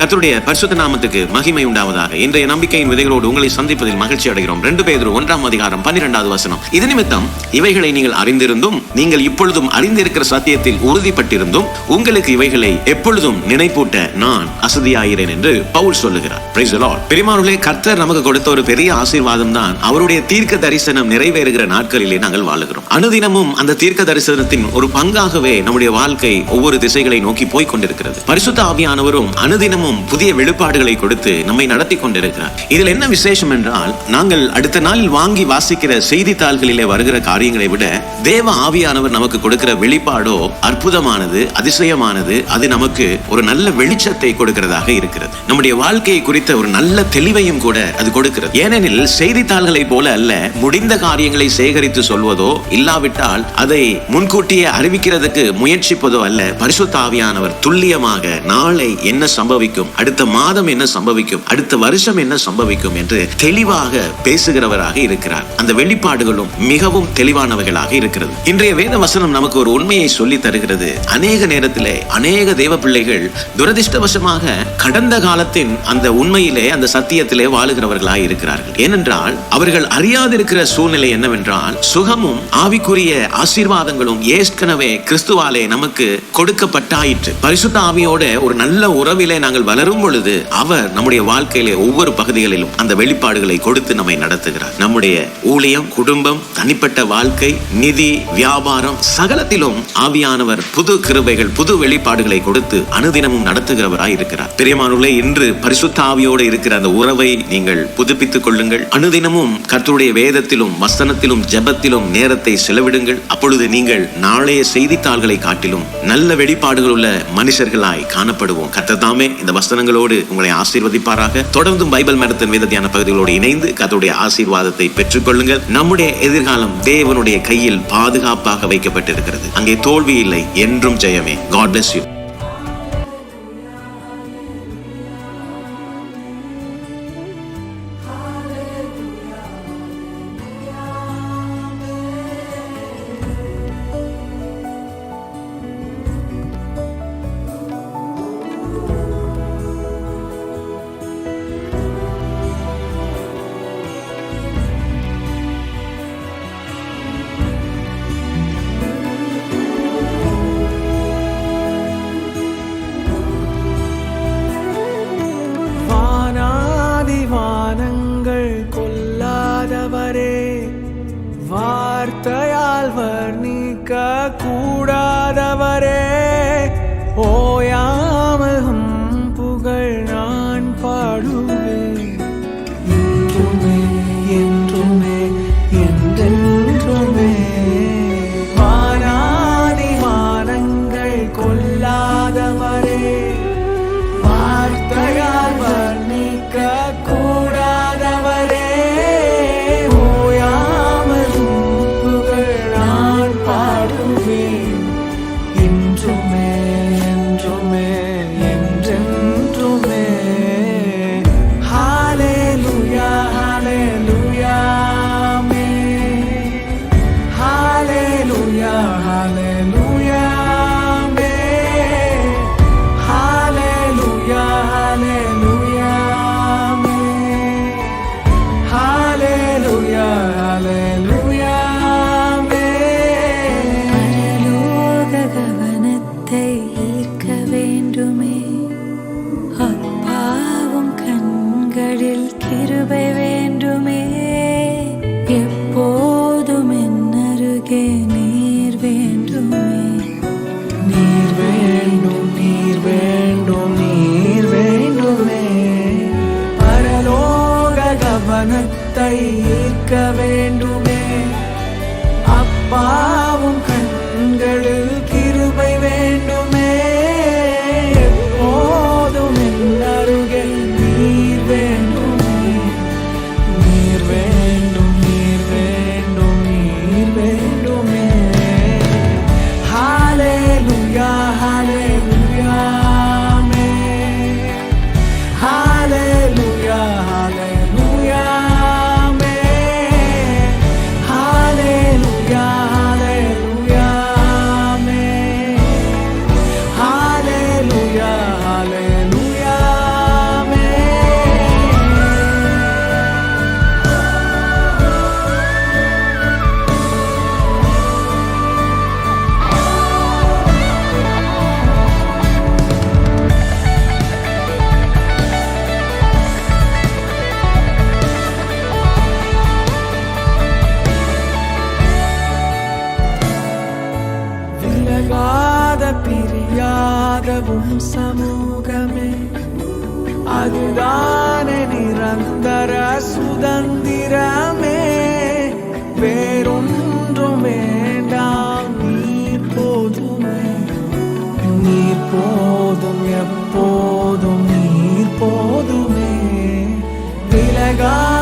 கத்தருடைய பரிசுத்த நாமத்துக்கு மகிமை உண்டாவதாக. இன்றைய நம்பிக்கையின் விதைகளோடு உங்களை சந்திப்பதில் மகிழ்ச்சி அடைகிறோம். ரெண்டு பேர் ஒன்றாம் அதிகாரம் பன்னிரெண்டாவது வசனம். இது நிமித்தம் இவைகளை நீங்கள் அறிந்திருந்தும் நீங்கள் இப்பொழுதும் அறிந்திருக்கிற சத்தியத்தில் உறுதிப்பட்டிருந்தும் உங்களுக்கு இவைகளை எப்பொழுதும் நினைப்பூட்ட நான் அசதியாகிறேன் என்று பவுல் சொல்லுகிறார். Praise கர்த்தர் நமக்கு கொடுத்த ஒரு பெரிய ஆசீர்வாதம் தான் அவருடைய தீர்க்க தரிசனம் நிறைவேறுகிற நாட்களிலே நாங்கள் வாழுகிறோம். அனுதினமும் அந்த தீர்க்க தரிசனத்தின் ஒரு பங்காகவே நம்முடைய வாழ்க்கை ஒவ்வொரு திசைகளை நோக்கி போய்க் கொண்டிருக்கிறது. பரிசுத்த ஆவியானவரும் அனுதினமும் புதிய வெளிப்பாடுகளை கொடுத்து நம்மை நடத்தி கொண்டிருக்கிறார். இதில் என்ன விசேஷம் என்றால் நாங்கள் அடுத்த நாளில் வாங்கி வாசிக்கிற செய்தித்தாள்களிலே வருகிற காரியங்களை விட தேவ ஆவியானவர் நமக்கு கொடுக்கிற வெளிப்பாடோ அற்புதமானது அதிசயமானது அது நமக்கு ஒரு நல்ல வெளிச்சத்தை கொடுக்கிறதாக இருக்கிறது. நம்முடைய வாழ்க்கையை குறித்த ஒரு நல்ல தெளிவையும் கூட அது கொடுக்கிறது. ஏனெனில் செய்தித்தாள்களை போல அல்ல முடிந்த காரியங்களை சேகரித்து சொல்வதோ இல்லாவிட்டால் அதை முன்கூட்டியே அறிவிக்கிறதுக்கு முயற்சிப்பதோ அல்ல பரிசுத்த ஆவியானவர் துல்லியமாக நாளை என்ன சம்பவிக்கும் அடுத்த மாதம் என்ன சம்பவிக்கும்? அடுத்த வருஷம் என்ன சம்பவிக்கும் என்று தெளிவாக பேசுகிறவராக இருக்கிறார். அந்த வெளிப்பாடுகளும் மிகவும் தெளிவானவைகளாக இருக்கிறது. இன்றைய வேத வசனம் நமக்கு ஒரு உண்மையை சொல்லி தருகிறது. அநேக நேரத்திலே அநேக தேவ பிள்ளைகள் துரதிருஷ்டவசமாக கடந்த காலத்தின் அந்த உண்மையிலே அந்த சத்தியத்திலே வாழுகிறவர்களாக இருக்கிறார்கள். ஏனென்றால் அவர்கள் அறியாதிருக்கிற சூழ்நிலை என்னவென்றால் சுகமும் ஆவிக்குரிய ஆசீர்வாதங்களும் ஏற்கனவே கிறிஸ்துவாலே நமக்கு கொடுக்கப்பட்டாயிற்று. பரிசுத்த ஆவியோட ஒரு நல்ல உறவிலே நாங்கள் வளரும் பொழுது அவர் நம்முடைய வாழ்க்கையிலே ஒவ்வொரு பகுதிகளிலும் அந்த வெளிப்பாடுகளை கொடுத்து நம்மை நடத்துகிறார். நம்முடைய ஊழியம் குடும்பம் தனிப்பட்ட வாழ்க்கை நிதி வியாபாரம் சகலத்திலும் ஆவியானவர் புது கிருபைகள் புது வெளிப்பாடுகளை கொடுத்து அனுதினமும் நடத்துகிறவராய் இருக்கிறார். பிரியமானவர்களே இன்று பரிசுத்த ஆவியோடு இருக்கிற அந்த உறவை நீங்கள் புதுப்பித்துக் கொள்ளுங்கள். அனுதினமும் கர்த்தருடைய வேதத்திலும் வசனத்திலும் ஜெபத்திலும் நேரத்தை செலவிடுங்கள். அப்பொழுது நீங்கள் நாளைய செய்தித்தாள்களை காட்டிலும் நல்ல வெளிப்பாடுகள் உள்ள மனுஷர்களாய் காணப்படுவோம். கர்த்தர் தாமே இந்த வசனங்களோடு உங்களை ஆசீர்வதிப்பாராக. தொடர்ந்தும் பைபிள் மரத்தின் வேத தியான பகுதிகளோடு இணைந்து கர்த்தருடைய ஆசீர்வாதத்தை பெற்றுக்கொள்ளுங்கள். நம்முடைய எதிர்காலம் தேவனுடைய கையில் பாதுகாப்பாக வைக்கப்பட்டிருக்கிறது. அங்கே தோல்வி இல்லை என்றும் ஜெயமே. காட் பிளஸ் யூ கொல்லாதவரே வார்த்தையால் வர்ணிக்க கூடாதவரே it வாழவும் சமூகமே. அதுதான நிரந்தர சுதந்திரமே. வேறொன்றும் வேண்டாம் நீ போதுமே. நீ போதும் எப்போதும் நீ போதுமே. விலகா